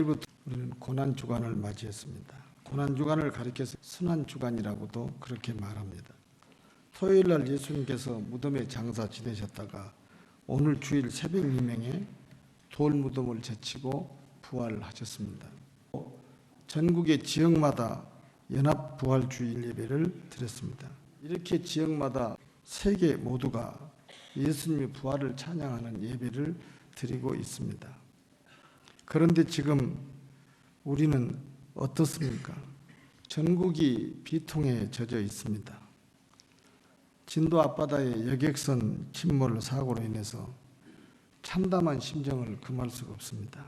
지난 월요일부터 우리는 고난 주간을 맞이했습니다. 고난 주간을 가리켜서 순환 주간이라고도 그렇게 말합니다. 토요일 날 예수님께서 무덤에 장사 지내셨다가 오늘 주일 새벽 미명에 돌 무덤을 제치고 부활하셨습니다. 전국의 지역마다 연합 부활 주일 예배를 드렸습니다. 이렇게 지역마다 세계 모두가 예수님의 부활을 찬양하는 예배를 드리고 있습니다. 그런데 지금 우리는 어떻습니까? 전국이 비통에 젖어 있습니다. 진도 앞바다의 여객선 침몰 사고로 인해서 참담한 심정을 금할 수가 없습니다.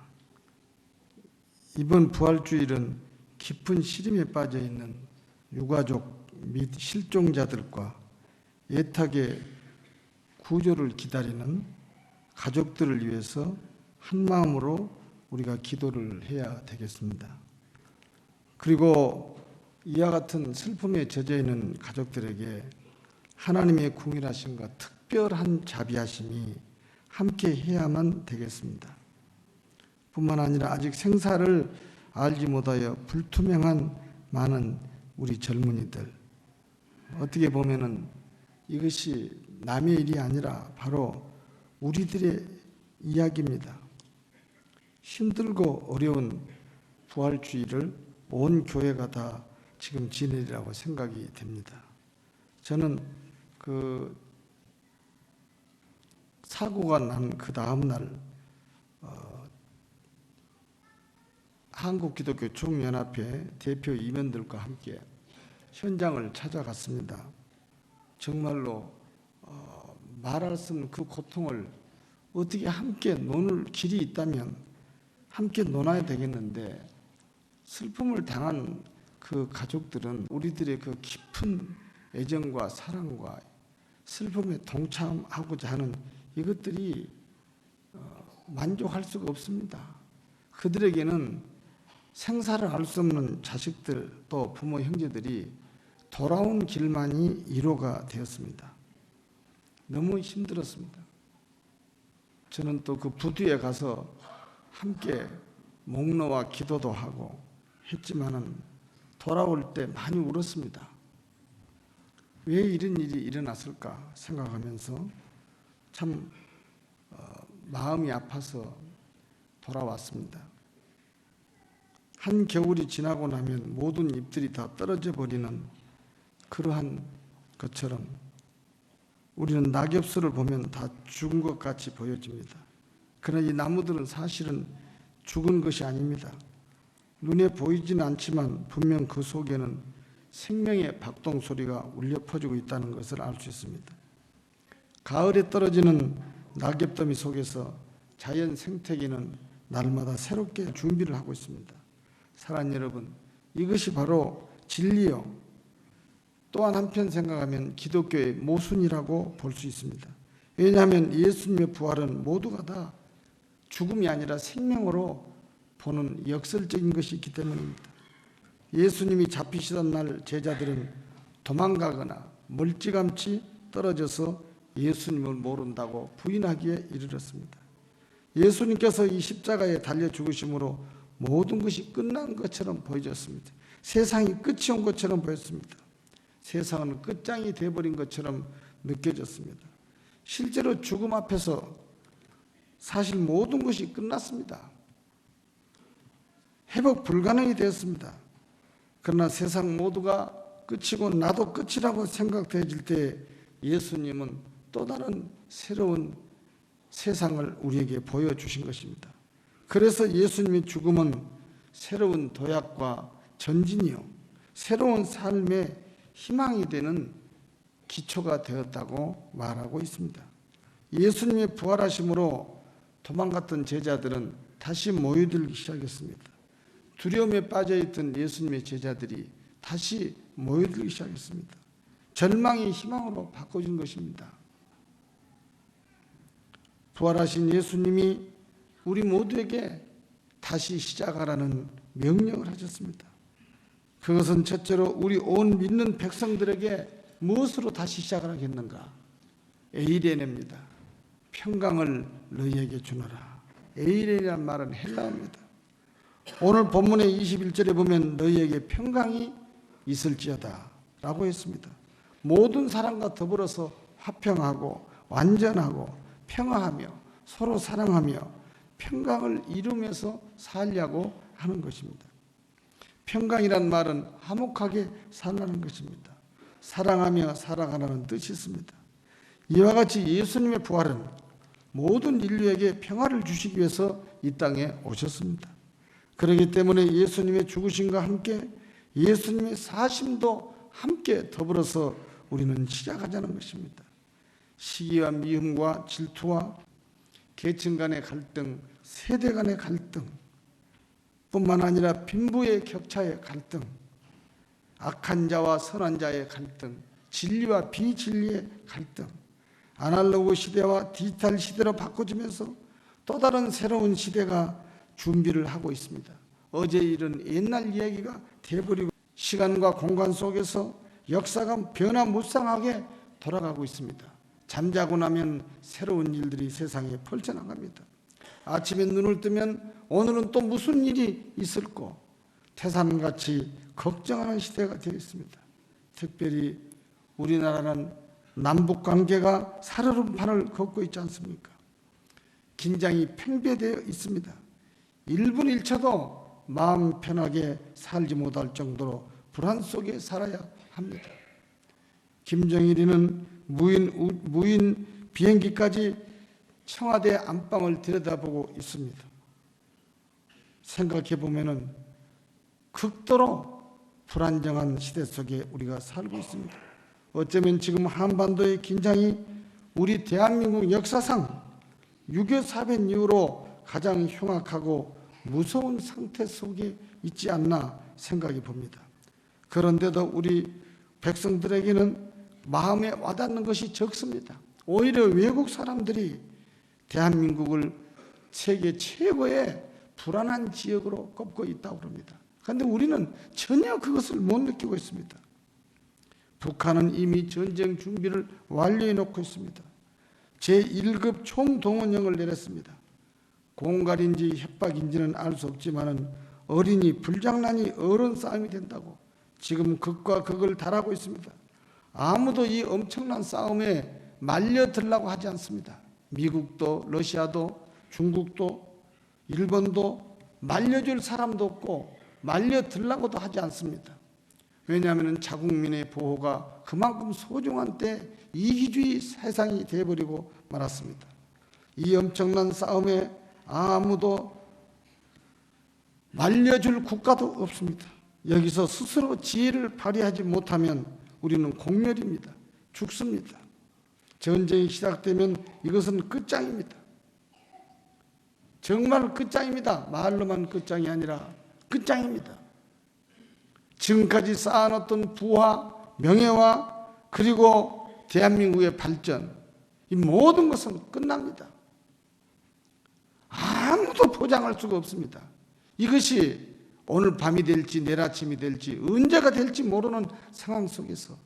이번 부활주일은 깊은 시름에 빠져 있는 유가족 및 실종자들과 애타게 구조를 기다리는 가족들을 위해서 한 마음으로 우리가 기도를 해야 되겠습니다. 그리고 이와 같은 슬픔에 젖어 있는 가족들에게 하나님의 궁일하심과 특별한 자비하심이 함께 해야만 되겠습니다. 뿐만 아니라 아직 생사를 알지 못하여 불투명한 많은 우리 젊은이들 어떻게 보면은 이것이 남의 일이 아니라 바로 우리들의 이야기입니다. 힘들고 어려운 부활주의를 온 교회가 다 지금 지내리라고 생각이 됩니다. 저는 그 사고가 난 그 다음 날 어, 한국기독교 총연합회 대표 임원들과 함께 현장을 찾아갔습니다. 정말로 어, 말할 수 없는 그 고통을 어떻게 함께 노는 길이 있다면 함께 논아야 되겠는데 슬픔을 당한 그 가족들은 우리들의 그 깊은 애정과 사랑과 슬픔에 동참하고자 하는 이것들이 어, 만족할 수가 없습니다. 그들에게는 생사를 알 수 없는 자식들 또 부모 형제들이 돌아온 길만이 위로가 되었습니다. 너무 힘들었습니다. 저는 또 그 부두에 가서 함께 목노와 기도도 하고 했지만은 돌아올 때 많이 울었습니다. 왜 이런 일이 일어났을까 생각하면서 참 어, 마음이 아파서 돌아왔습니다. 한 겨울이 지나고 나면 모든 잎들이 다 떨어져 버리는 그러한 것처럼 우리는 낙엽수를 보면 다 죽은 것 같이 보여집니다. 그러나 이 나무들은 사실은 죽은 것이 아닙니다. 눈에 보이지는 않지만 분명 그 속에는 생명의 박동 소리가 울려 퍼지고 있다는 것을 알 수 있습니다. 가을에 떨어지는 낙엽더미 속에서 자연 생태계는 날마다 새롭게 준비를 하고 있습니다. 사랑 여러분, 이것이 바로 진리요. 또한 한편 생각하면 기독교의 모순이라고 볼 수 있습니다. 왜냐하면 예수님의 부활은 모두가 다 죽음이 아니라 생명으로 보는 역설적인 것이 있기 때문입니다. 예수님이 잡히시던 날 제자들은 도망가거나 멀찌감치 떨어져서 예수님을 모른다고 부인하기에 이르렀습니다. 예수님께서 이 십자가에 달려 죽으심으로 모든 것이 끝난 것처럼 보여졌습니다. 세상이 끝이 온 것처럼 보였습니다. 세상은 끝장이 되어버린 것처럼 느껴졌습니다. 실제로 죽음 앞에서 사실 모든 것이 끝났습니다. 회복 불가능이 되었습니다. 그러나 세상 모두가 끝이고 나도 끝이라고 생각되어질 때 예수님은 또 다른 새로운 세상을 우리에게 보여주신 것입니다. 그래서 예수님의 죽음은 새로운 도약과 전진이요. 새로운 삶의 희망이 되는 기초가 되었다고 말하고 있습니다. 예수님의 부활하심으로 도망갔던 제자들은 다시 모여들기 시작했습니다. 두려움에 빠져있던 예수님의 제자들이 다시 모여들기 시작했습니다. 절망이 희망으로 바꿔진 것입니다. 부활하신 예수님이 우리 모두에게 다시 시작하라는 명령을 하셨습니다. 그것은 첫째로 우리 온 믿는 백성들에게 무엇으로 다시 시작을 하겠는가? 에이레네입니다. 평강을 너희에게 주노라. 에이레라는 말은 헬라어입니다. 오늘 본문의 21절에 보면 너희에게 평강이 있을지어다 라고 했습니다. 모든 사람과 더불어서 화평하고 완전하고 평화하며 서로 사랑하며 평강을 이루면서 살려고 하는 것입니다. 평강이란 말은 화목하게 살라는 것입니다. 사랑하며 살아가라는 뜻이 있습니다. 이와 같이 예수님의 부활은 모든 인류에게 평화를 주시기 위해서 이 땅에 오셨습니다. 그렇기 때문에 예수님의 죽으심과 함께 예수님의 사심도 함께 더불어서 우리는 시작하자는 것입니다. 시기와 미움과 질투와 계층 간의 갈등, 세대 간의 갈등, 뿐만 아니라 빈부의 격차의 갈등, 악한 자와 선한 자의 갈등, 진리와 비진리의 갈등, 아날로그 시대와 디지털 시대로 바꿔지면서 또 다른 새로운 시대가 준비를 하고 있습니다. 어제 일은 옛날 이야기가 돼버리고 시간과 공간 속에서 역사가 변화무쌍하게 돌아가고 있습니다. 잠자고 나면 새로운 일들이 세상에 펼쳐나갑니다. 아침에 눈을 뜨면 오늘은 또 무슨 일이 있을까? 태산같이 걱정하는 시대가 되어 있습니다. 특별히 우리나라는 남북 관계가 살얼음판을 걷고 있지 않습니까? 긴장이 팽배되어 있습니다. 1분 1초도 마음 편하게 살지 못할 정도로 불안 속에 살아야 합니다. 김정일이는 무인, 우- 무인 비행기까지 청와대 안방을 들여다보고 있습니다. 생각해 보면은 극도로 불안정한 시대 속에 우리가 살고 있습니다. 어쩌면 지금 한반도의 긴장이 우리 대한민국 역사상 6.25 사변 이후로 가장 흉악하고 무서운 상태 속에 있지 않나 생각해 봅니다. 그런데도 우리 백성들에게는 마음에 와닿는 것이 적습니다. 오히려 외국 사람들이 대한민국을 세계 최고의 불안한 지역으로 꼽고 있다고 합니다. 그런데 우리는 전혀 그것을 못 느끼고 있습니다. 북한은 이미 전쟁 준비를 완료해 놓고 있습니다. 제1급 총동원령을 내렸습니다. 공갈인지 협박인지는 알 수 없지만은 어린이 불장난이 어른 싸움이 된다고 지금 극과 극을 달하고 있습니다. 아무도 이 엄청난 싸움에 말려들라고 하지 않습니다. 미국도 러시아도 중국도 일본도 말려줄 사람도 없고 말려들라고도 하지 않습니다. 왜냐하면 자국민의 보호가 그만큼 소중한 때 이기주의 세상이 되어버리고 말았습니다. 이 엄청난 싸움에 아무도 말려줄 국가도 없습니다. 여기서 스스로 지혜를 발휘하지 못하면 우리는 공멸입니다. 죽습니다. 전쟁이 시작되면 이것은 끝장입니다. 정말 끝장입니다. 말로만 끝장이 아니라 끝장입니다. 지금까지 쌓아놨던 부와 명예와 그리고 대한민국의 발전 이 모든 것은 끝납니다. 아무도 보장할 수가 없습니다. 이것이 오늘 밤이 될지 내일 아침이 될지 언제가 될지 모르는 상황 속에서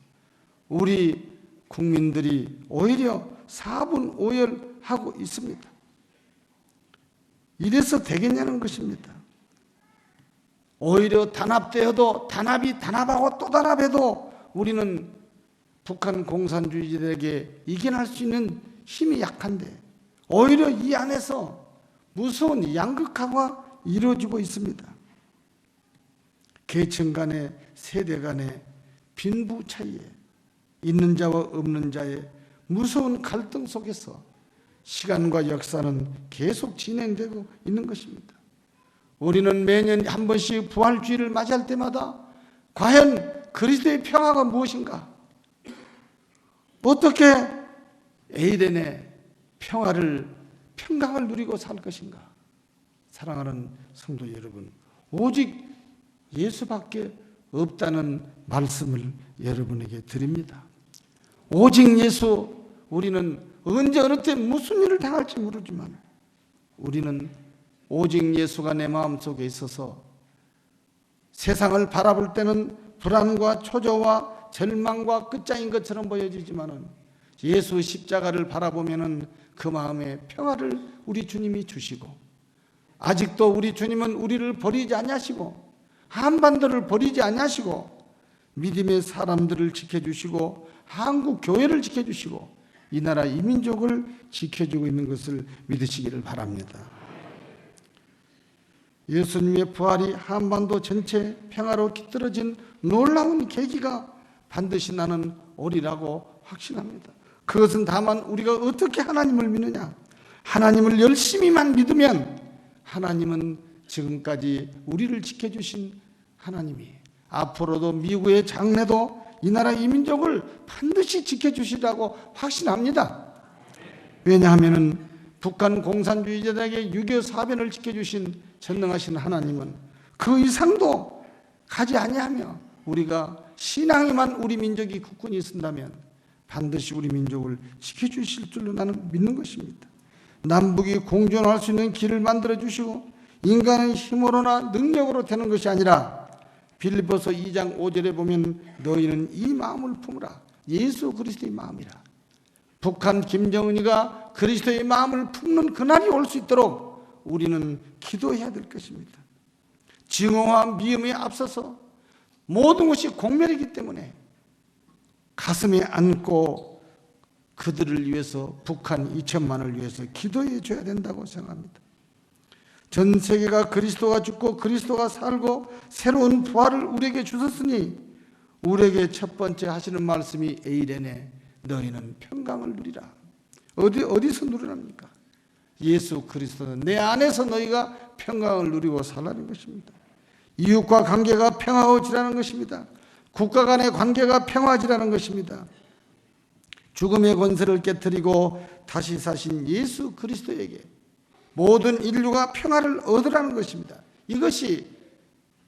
우리 국민들이 오히려 사분오열하고 있습니다. 이래서 되겠냐는 것입니다. 오히려 단합되어도 단합이 단합하고 또 단합해도 우리는 북한 공산주의자들에게 이겨낼 수 있는 힘이 약한데 오히려 이 안에서 무서운 양극화가 이루어지고 있습니다. 계층 간의 세대 간의 빈부 차이에 있는 자와 없는 자의 무서운 갈등 속에서 시간과 역사는 계속 진행되고 있는 것입니다. 우리는 매년 한 번씩 부활주의를 맞이할 때마다 과연 그리스도의 평화가 무엇인가? 어떻게 에이덴의 평화를 평강을 누리고 살 것인가? 사랑하는 성도 여러분, 오직 예수밖에 없다는 말씀을 여러분에게 드립니다. 오직 예수, 우리는 언제 어느 때 무슨 일을 당할지 모르지만 우리는 오직 예수가 내 마음속에 있어서 세상을 바라볼 때는 불안과 초조와 절망과 끝장인 것처럼 보여지지만은 예수 십자가를 바라보면은 그 마음에 평화를 우리 주님이 주시고 아직도 우리 주님은 우리를 버리지 아니하시고 한반도를 버리지 아니하시고 믿음의 사람들을 지켜주시고 한국 교회를 지켜주시고 이 나라 이민족을 지켜주고 있는 것을 믿으시기를 바랍니다. 예수님의 부활이 한반도 전체 평화로 깃들어진 놀라운 계기가 반드시 나는 오리라고 확신합니다. 그것은 다만 우리가 어떻게 하나님을 믿느냐? 하나님을 열심히만 믿으면 하나님은 지금까지 우리를 지켜주신 하나님이 앞으로도 미국의 장래도 이 나라 이민족을 반드시 지켜주시라고 확신합니다. 왜냐하면은 북한 공산주의자들에게 유교 사변을 지켜주신 전능하신 하나님은 그 이상도 가지 아니하며 우리가 신앙에만 우리 민족이 국군이 쓴다면 반드시 우리 민족을 지켜주실 줄로 나는 믿는 것입니다. 남북이 공존할 수 있는 길을 만들어 주시고 인간의 힘으로나 능력으로 되는 것이 아니라 빌립보서 2장 5절에 보면 너희는 이 마음을 품으라. 예수 그리스도의 마음이라. 북한 김정은이가 그리스도의 마음을 품는 그날이 올 수 있도록 우리는 기도해야 될 것입니다. 증오와 미움에 앞서서 모든 것이 공멸이기 때문에 가슴에 안고 그들을 위해서 북한 2천만을 위해서 기도해 줘야 된다고 생각합니다. 전 세계가 그리스도가 죽고 그리스도가 살고 새로운 부활을 우리에게 주셨으니 우리에게 첫 번째 하시는 말씀이 에이레네 너희는 평강을 누리라. 어디 어디서 누리랍니까? 예수 그리스도는 내 안에서 너희가 평강을 누리고 살라는 것입니다. 이웃과 관계가 평화해지라는 것입니다. 국가 간의 관계가 평화지라는 것입니다. 죽음의 권세를 깨뜨리고 다시 사신 예수 그리스도에게 모든 인류가 평화를 얻으라는 것입니다. 이것이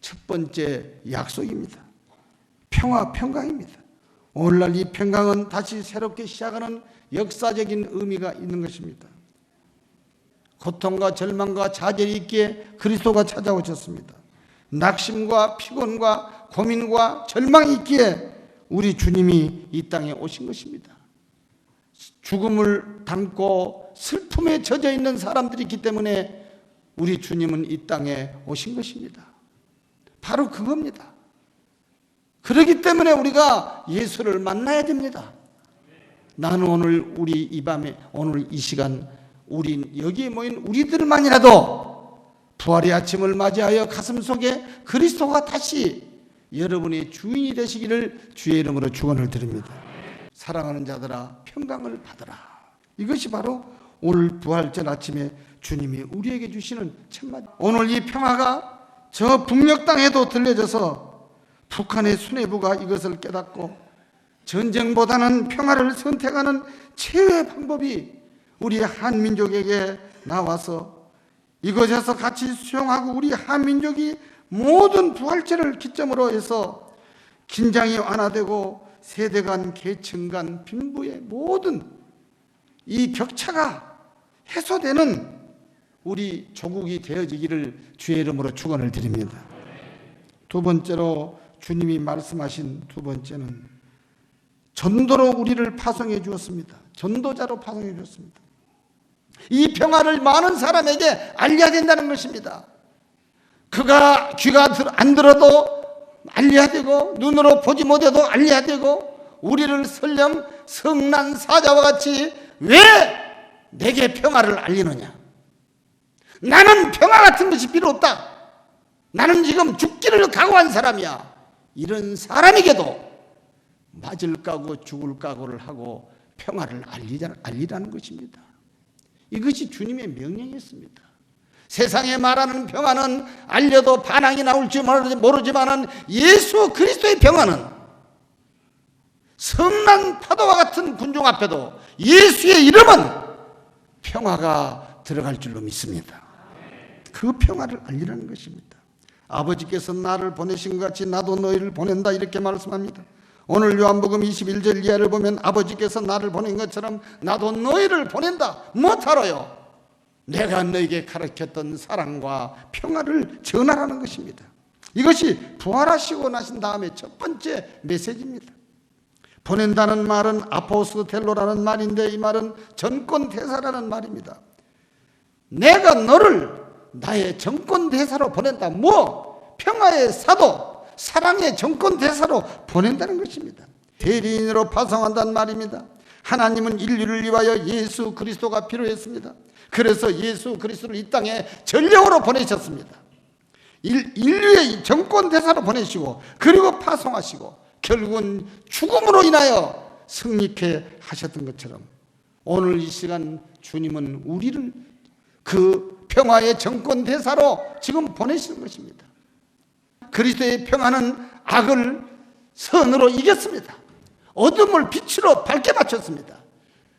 첫 번째 약속입니다. 평화, 평강입니다. 오늘날 이 평강은 다시 새롭게 시작하는 역사적인 의미가 있는 것입니다. 고통과 절망과 좌절이 있기에 그리스도가 찾아오셨습니다. 낙심과 피곤과 고민과 절망이 있기에 우리 주님이 이 땅에 오신 것입니다. 죽음을 담고 슬픔에 젖어 있는 사람들이 있기 때문에 우리 주님은 이 땅에 오신 것입니다. 바로 그겁니다. 그렇기 때문에 우리가 예수를 만나야 됩니다. 나는 오늘 우리 이 밤에 오늘 이 시간 우리 여기에 모인 우리들만이라도 부활의 아침을 맞이하여 가슴 속에 그리스도가 다시 여러분의 주인이 되시기를 주의 이름으로 축원을 드립니다. 사랑하는 자들아 평강을 받으라. 이것이 바로 오늘 부활절 아침에 주님이 우리에게 주시는 첫마디. 오늘 이 평화가 저 북녘 땅에도 들려져서 북한의 수뇌부가 이것을 깨닫고 전쟁보다는 평화를 선택하는 최후의 방법이 우리 한민족에게 나와서 이것에서 같이 수용하고 우리 한민족이 모든 부활절을 기점으로 해서 긴장이 완화되고 세대 간 계층 간 빈부의 모든 이 격차가 해소되는 우리 조국이 되어지기를 주의 이름으로 축원을 드립니다. 두 번째로 주님이 말씀하신 두 번째는 전도로 우리를 파송해 주었습니다. 전도자로 파송해 주었습니다. 이 평화를 많은 사람에게 알려야 된다는 것입니다. 그가 귀가 안 들어도 알려야 되고 눈으로 보지 못해도 알려야 되고 우리를 설령 성난 사자와 같이 왜 내게 평화를 알리느냐? 나는 평화 같은 것이 필요 없다. 나는 지금 죽기를 각오한 사람이야. 이런 사람에게도 맞을 까고 죽을 각오를 하고 평화를 알리자, 알리라는 것입니다. 이것이 주님의 명령이었습니다. 세상에 말하는 평화는 알려도 반항이 나올지 모르지만은 예수 그리스도의 평화는 성난 파도와 같은 군중 앞에도 예수의 이름은 평화가 들어갈 줄로 믿습니다. 그 평화를 알리라는 것입니다. 아버지께서 나를 보내신 것 같이 나도 너희를 보낸다 이렇게 말씀합니다. 오늘 요한복음 21절 이하를 보면 아버지께서 나를 보낸 것처럼 나도 너희를 보낸다. 못하러요. 내가 너에게 가르쳤던 사랑과 평화를 전하라는 것입니다. 이것이 부활하시고 나신 다음에 첫 번째 메시지입니다. 보낸다는 말은 아포스텔로라는 말인데 이 말은 전권 대사라는 말입니다. 내가 너를 나의 정권 대사로 보낸다. 뭐 평화의 사도, 사랑의 정권 대사로 보낸다는 것입니다. 대리인으로 파송한다는 말입니다. 하나님은 인류를 위하여 예수 그리스도가 필요했습니다. 그래서 예수 그리스도를 이 땅에 전령으로 보내셨습니다. 일, 인류의 정권 대사로 보내시고 그리고 파송하시고 결국은 죽음으로 인하여 승리케 하셨던 것처럼 오늘 이 시간 주님은 우리를 그 평화의 정권 대사로 지금 보내시는 것입니다. 그리스도의 평화는 악을 선으로 이겼습니다. 어둠을 빛으로 밝게 맞췄습니다.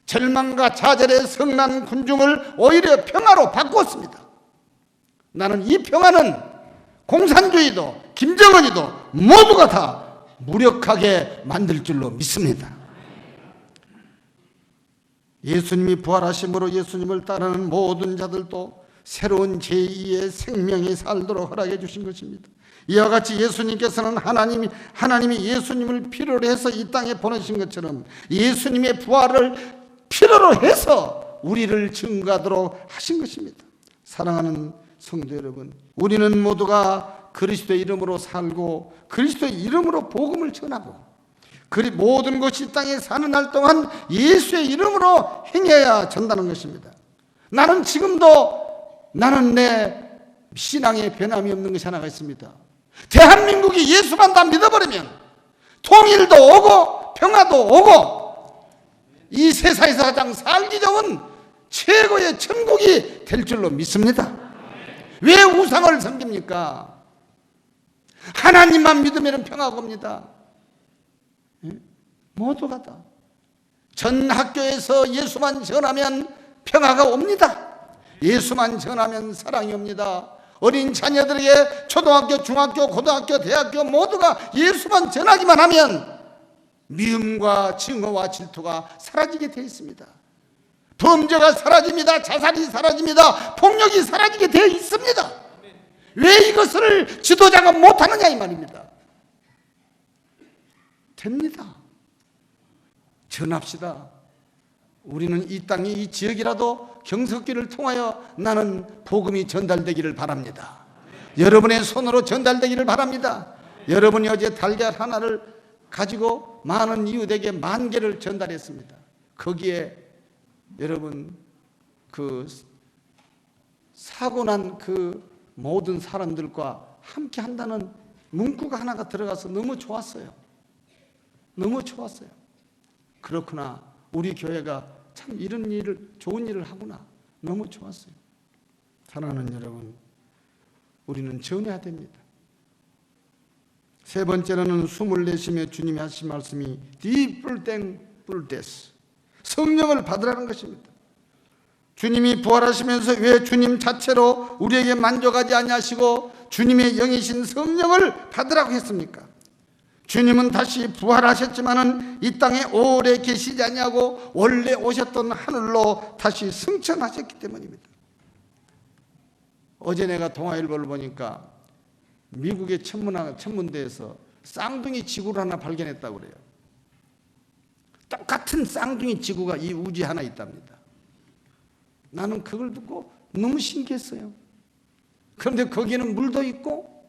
절망과 좌절의 성난 군중을 오히려 평화로 바꾸었습니다. 나는 이 평화는 공산주의도 김정은이도 모두가 다 무력하게 만들 줄로 믿습니다. 예수님이 부활하심으로 예수님을 따르는 모든 자들도 새로운 제2의 생명이 살도록 허락해 주신 것입니다. 이와 같이 예수님께서는 하나님이 하나님이 예수님을 필요로 해서 이 땅에 보내신 것처럼 예수님의 부활을 필요로 해서 우리를 증거하도록 하신 것입니다. 사랑하는 성도 여러분, 우리는 모두가 그리스도의 이름으로 살고 그리스도의 이름으로 복음을 전하고 그리 모든 것이 이 땅에 사는 날 동안 예수의 이름으로 행해야 전다는 것입니다. 나는 지금도 나는 내 신앙에 변함이 없는 것이 하나가 있습니다. 대한민국이 예수만 다 믿어버리면 통일도 오고 평화도 오고 이 세상에서 가장 살기 좋은 최고의 천국이 될 줄로 믿습니다. 왜 우상을 섬깁니까? 하나님만 믿으면 평화가 옵니다. 예? 모두가 다. 전 학교에서 예수만 전하면 평화가 옵니다. 예수만 전하면 사랑이 옵니다. 어린 자녀들에게 초등학교, 중학교, 고등학교, 대학교 모두가 예수만 전하기만 하면 미움과 증오와 질투가 사라지게 되어 있습니다. 범죄가 사라집니다. 자살이 사라집니다. 폭력이 사라지게 되어 있습니다. 왜 이것을 지도자가 못하느냐 이 말입니다. 됩니다. 전합시다. 우리는 이 땅이 이 지역이라도 경석기를 통하여 나는 복음이 전달되기를 바랍니다. 여러분의 손으로 전달되기를 바랍니다. 여러분이 어제 달걀 하나를 가지고 많은 이웃에게 만 개를 전달했습니다. 거기에 여러분 그 사고 난 그 모든 사람들과 함께 한다는 문구가 하나가 들어가서 너무 좋았어요. 너무 좋았어요. 그렇구나. 우리 교회가 참 이런 일을 좋은 일을 하구나. 너무 좋았어요. 사랑하는 여러분, 우리는 전해야 됩니다. 세 번째로는 숨을 내쉬며 주님이 하신 말씀이 디뿔땡 뿔데스 성령을 받으라는 것입니다. 주님이 부활하시면서 왜 주님 자체로 우리에게 만족하지 아니하시고 주님의 영이신 성령을 받으라고 했습니까? 주님은 다시 부활하셨지만은 이 땅에 오래 계시지 아니하고 원래 오셨던 하늘로 다시 승천하셨기 때문입니다. 어제 내가 동아일보를 보니까 미국의 천문학 천문대에서 쌍둥이 지구를 하나 발견했다고 그래요. 똑같은 쌍둥이 지구가 이 우주에 하나 있답니다. 나는 그걸 듣고 너무 신기했어요. 그런데 거기는 물도 있고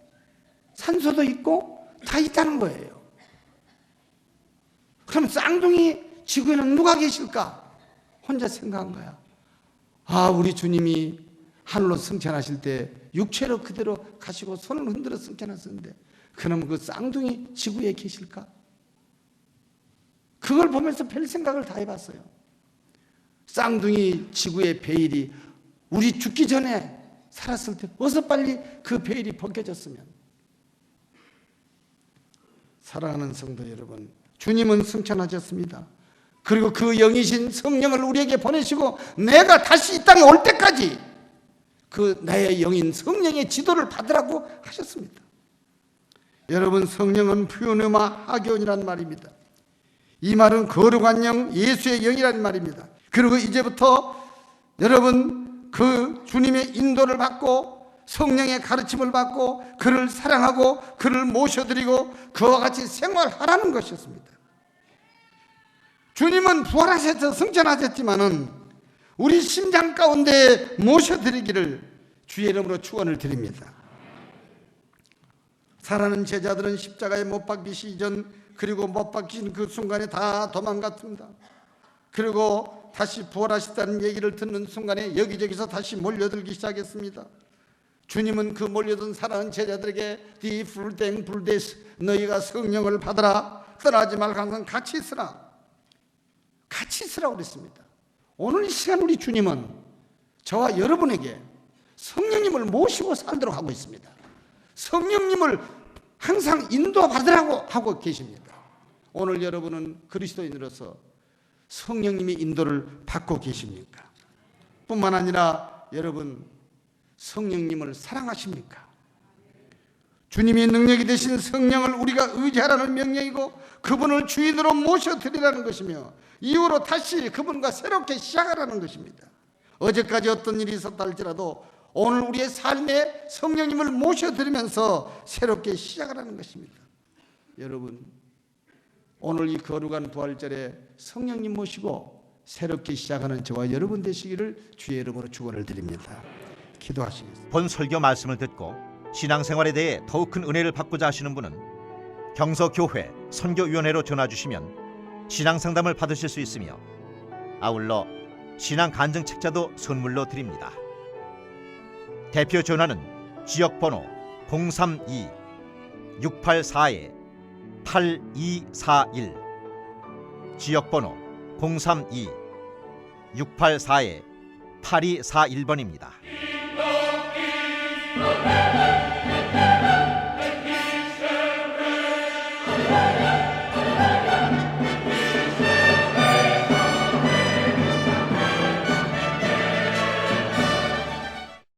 산소도 있고 다 있다는 거예요. 그럼 쌍둥이 지구에는 누가 계실까? 혼자 생각한 거야. 아, 우리 주님이 하늘로 승천하실 때 육체로 그대로 가시고 손을 흔들어 승천하셨는데 그럼 그 쌍둥이 지구에 계실까? 그걸 보면서 별 생각을 다 해봤어요. 쌍둥이 지구의 베일이 우리 죽기 전에 살았을 때 어서 빨리 그 베일이 벗겨졌으면 사랑하는 성도 여러분 주님은 승천하셨습니다. 그리고 그 영이신 성령을 우리에게 보내시고 내가 다시 이 땅에 올 때까지 그 나의 영인 성령의 지도를 받으라고 하셨습니다. 여러분 성령은 푸요누마 하교원이란 말입니다. 이 말은 거룩한 영, 예수의 영이란 말입니다. 그리고 이제부터 여러분 그 주님의 인도를 받고 성령의 가르침을 받고 그를 사랑하고 그를 모셔드리고 그와 같이 생활하라는 것이었습니다. 주님은 부활하셔서 승천하셨지만은 우리 심장 가운데 모셔드리기를 주의 이름으로 축원을 드립니다. 사랑하는 제자들은 십자가에 못 박히시 전 그리고 못 박히신 그 순간에 다 도망갔습니다. 그리고 다시 부활하셨다는 얘기를 듣는 순간에 여기저기서 다시 몰려들기 시작했습니다. 주님은 그 몰려든 사랑하는 제자들에게 디 풀댕 불데스 너희가 성령을 받아라 떠나지 말고 항상 같이 있으라 같이 있으라고 그랬습니다. 오늘 이 시간 우리 주님은 저와 여러분에게 성령님을 모시고 살도록 하고 있습니다. 성령님을 항상 인도받으라고 하고 계십니다. 오늘 여러분은 그리스도인으로서 성령님의 인도를 받고 계십니까? 뿐만 아니라 여러분 성령님을 사랑하십니까? 주님이 능력이 되신 성령을 우리가 의지하라는 명령이고 그분을 주인으로 모셔드리라는 것이며 이후로 다시 그분과 새롭게 시작하라는 것입니다. 어제까지 어떤 일이 있었다 할지라도 오늘 우리의 삶에 성령님을 모셔드리면서 새롭게 시작하라는 것입니다. 여러분 오늘 이 거룩한 부활절에 성령님 모시고 새롭게 시작하는 저와 여러분 되시기를 주의 이름으로 축원을 드립니다. 기도하시겠습니다. 본 설교 말씀을 듣고 신앙생활에 대해 더욱 큰 은혜를 받고자 하시는 분은 경서교회 선교위원회로 전화 주시면 신앙 상담을 받으실 수 있으며 아울러 신앙 간증 책자도 선물로 드립니다. 대표 전화는 지역 번호 032 684에 8241 지역 번호 032 684에 8241번입니다. Amen.